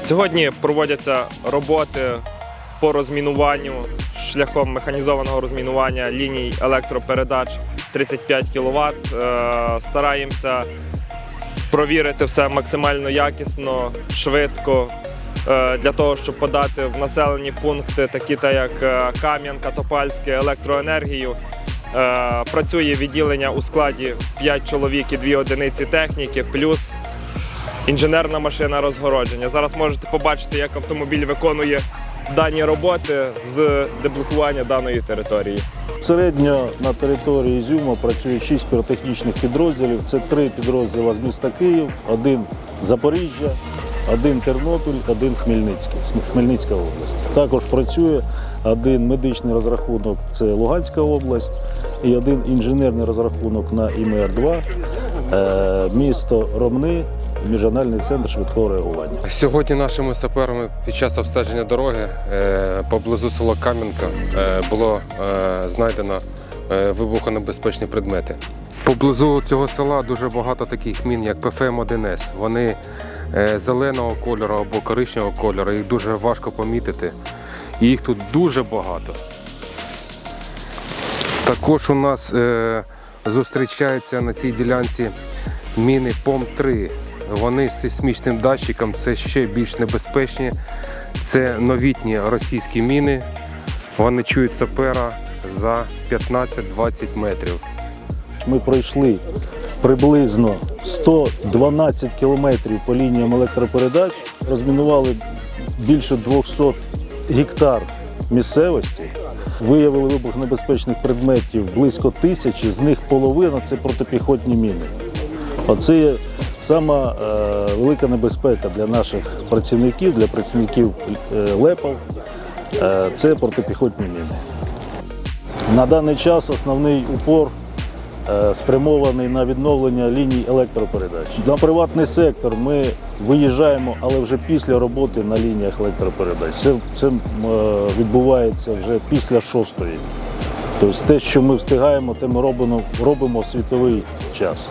Сьогодні проводяться роботи по розмінуванню шляхом механізованого розмінування ліній електропередач 35 кВт. Стараємося провірити все максимально якісно, швидко. е, Для того, щоб подати в населені пункти, такі та як е, Кам'янка, Топальське, електроенергію. Е, Працює відділення у складі 5 чоловік і 2 одиниці техніки, плюс інженерна машина розгородження. Зараз можете побачити, як автомобіль виконує дані роботи з деблокування даної території. Середньо на території Ізюма працює 6 піротехнічних підрозділів. Це три підрозділи з міста Київ, один Запоріжжя, один Тернопіль, один Хмельницький, Хмельницька область. Також працює один медичний розрахунок це Луганська область, і один інженерний розрахунок на ІМР-2, е, місто Ромни, міжрегіональний центр швидкого реагування. Сьогодні нашими саперами під час обстеження дороги е, поблизу села Кам'янка е, було е, знайдено е, вибухонебезпечні предмети. Поблизу цього села дуже багато таких мін, як ПФМ-1С. Вони е, зеленого кольору або коричневого кольору, їх дуже важко помітити. І їх тут дуже багато. Також у нас е, зустрічаються на цій ділянці міни ПОМ-3. Вони з сейсмічним датчиком, це ще більш небезпечні. Це новітні російські міни. Вони чують сапера за 15-20 метрів. Ми пройшли приблизно 112 кілометрів по лініям електропередач, розмінували більше 200 гектар місцевості, виявили вибухонебезпечних предметів близько тисячі, з них половина це протипіхотні міни. Оце сама е, велика небезпека для наших працівників, для працівників е. Е, це протипіхотні міни. На даний час основний упор спрямований на відновлення ліній електропередач. На приватний сектор ми виїжджаємо, але вже після роботи на лініях електропередач. Це, це е, відбувається вже після шостої. Тобто те, що ми встигаємо, те ми робимо, робимо в світовий час.